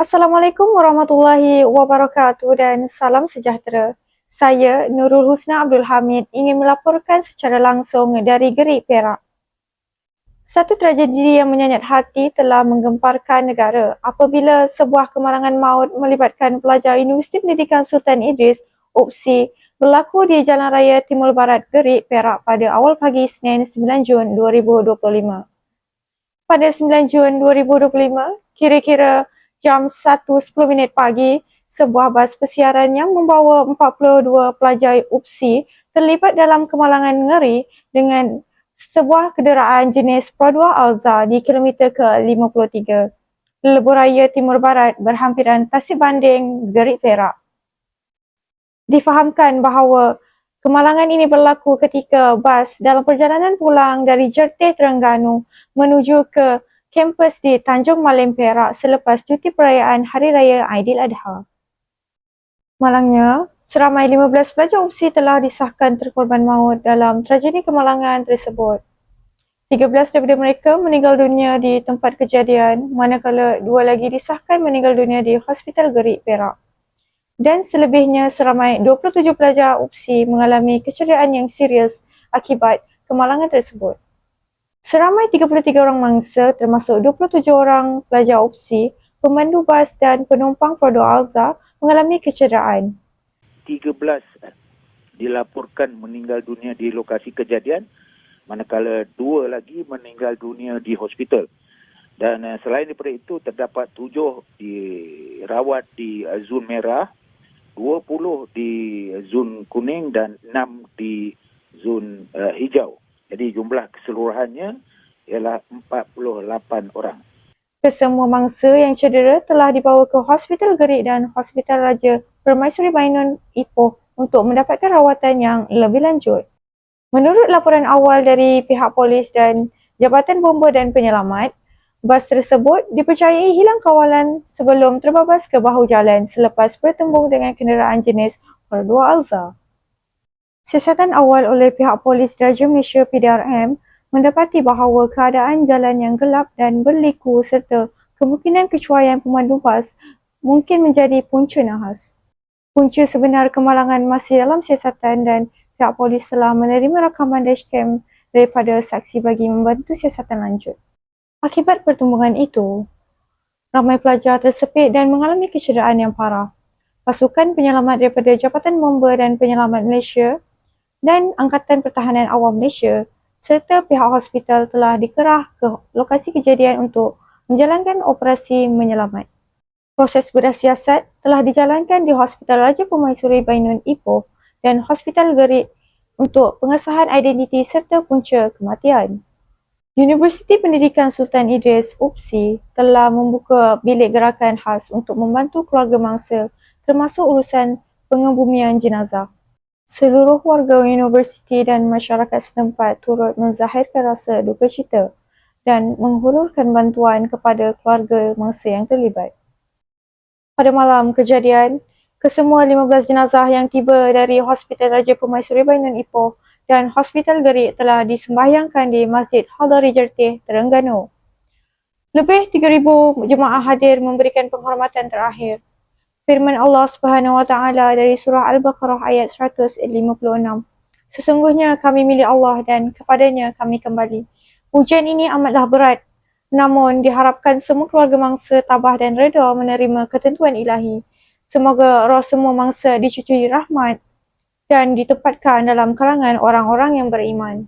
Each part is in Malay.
Assalamualaikum warahmatullahi wabarakatuh dan salam sejahtera. Saya Nurul Husna Abdul Hamid ingin melaporkan secara langsung dari Gerik Perak. Satu tragedi yang menyayat hati telah menggemparkan negara apabila sebuah kemalangan maut melibatkan pelajar Universiti Pendidikan Sultan Idris, UPSI, berlaku di Jalan Raya Timur Barat Gerik Perak pada awal pagi Senin 9 Jun 2025. Pada 9 Jun 2025, kira-kira jam 1.10 minit pagi, sebuah bas persiaran yang membawa 42 pelajar UPSI terlibat dalam kemalangan ngeri dengan sebuah kenderaan jenis Pro 2 Alza di kilometer ke-53. Lebuh Raya Timur Barat berhampiran Tasik Banding, Gerik Perak. Difahamkan bahawa kemalangan ini berlaku ketika bas dalam perjalanan pulang dari Jerteh Terengganu menuju ke kampus di Tanjung Malim Perak selepas cuti perayaan Hari Raya Aidiladha. Malangnya, seramai 15 pelajar UPSI telah disahkan terkorban maut dalam tragedi kemalangan tersebut. 13 daripada mereka meninggal dunia di tempat kejadian manakala dua lagi disahkan meninggal dunia di Hospital Gerik Perak. Dan selebihnya seramai 27 pelajar UPSI mengalami kecederaan yang serius akibat kemalangan tersebut. Seramai 33 orang mangsa termasuk 27 orang pelajar UPSI, pemandu bas dan penumpang Frodo Alza mengalami kecederaan. 13 dilaporkan meninggal dunia di lokasi kejadian manakala dua lagi meninggal dunia di hospital. Dan uh, selain daripada itu terdapat tujuh dirawat di zon merah, 20 di zon kuning dan 6 di zon uh, hijau. Jadi jumlah keseluruhannya ialah 48 orang. Kesemua mangsa yang cedera telah dibawa ke Hospital Gerik dan Hospital Raja Permaisuri Bainun Ipoh untuk mendapatkan rawatan yang lebih lanjut. Menurut laporan awal dari pihak polis dan Jabatan Bomba dan Penyelamat, bas tersebut dipercayai hilang kawalan sebelum terbabas ke bahu jalan selepas bertembung dengan kenderaan jenis Perdua Alza. Siasatan awal oleh pihak polis Diraja Malaysia PDRM mendapati bahawa keadaan jalan yang gelap dan berliku serta kemungkinan kecuaian pemandu bas mungkin menjadi punca nahas. Punca sebenar kemalangan masih dalam siasatan dan pihak polis telah menerima rakaman dashcam daripada saksi bagi membantu siasatan lanjut. Akibat pertumbungan itu, ramai pelajar tersepit dan mengalami kecederaan yang parah. Pasukan penyelamat daripada Jabatan Bomba dan Penyelamat Malaysia dan Angkatan Pertahanan Awam Malaysia serta pihak hospital telah dikerah ke lokasi kejadian untuk menjalankan operasi menyelamat. Proses berasiasat telah dijalankan di Hospital Raja Pemaisuri Bainun Ipoh dan Hospital Gerik untuk pengesahan identiti serta punca kematian. Universiti Pendidikan Sultan Idris UPSI telah membuka bilik gerakan khas untuk membantu keluarga mangsa termasuk urusan pengebumian jenazah. Seluruh warga universiti dan masyarakat setempat turut menzahirkan rasa duka cita dan menghulurkan bantuan kepada keluarga mangsa yang terlibat. Pada malam kejadian, kesemua 15 jenazah yang tiba dari Hospital Raja Pemaisuri Bainun Ipoh dan Hospital Gerik telah disembahyangkan di Masjid Hadari Jertih, Terengganu. Lebih 3,000 jemaah hadir memberikan penghormatan terakhir firman Allah Subhanahu wa taala dari surah Al-Baqarah ayat 156. Sesungguhnya kami milik Allah dan kepadanya kami kembali. Ujian ini amatlah berat. Namun diharapkan semua keluarga mangsa tabah dan reda menerima ketentuan ilahi. Semoga roh semua mangsa dicucui rahmat dan ditempatkan dalam kalangan orang-orang yang beriman.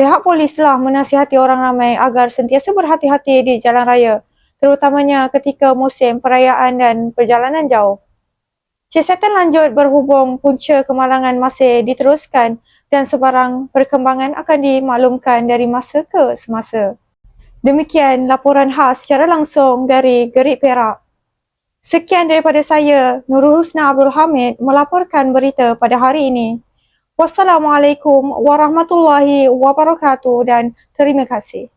Pihak polis telah menasihati orang ramai agar sentiasa berhati-hati di jalan raya terutamanya ketika musim perayaan dan perjalanan jauh. Siasatan lanjut berhubung punca kemalangan masih diteruskan dan sebarang perkembangan akan dimaklumkan dari masa ke semasa. Demikian laporan khas secara langsung dari Gerik Perak. Sekian daripada saya, Nurul Husna Abdul Hamid melaporkan berita pada hari ini. Wassalamualaikum warahmatullahi wabarakatuh dan terima kasih.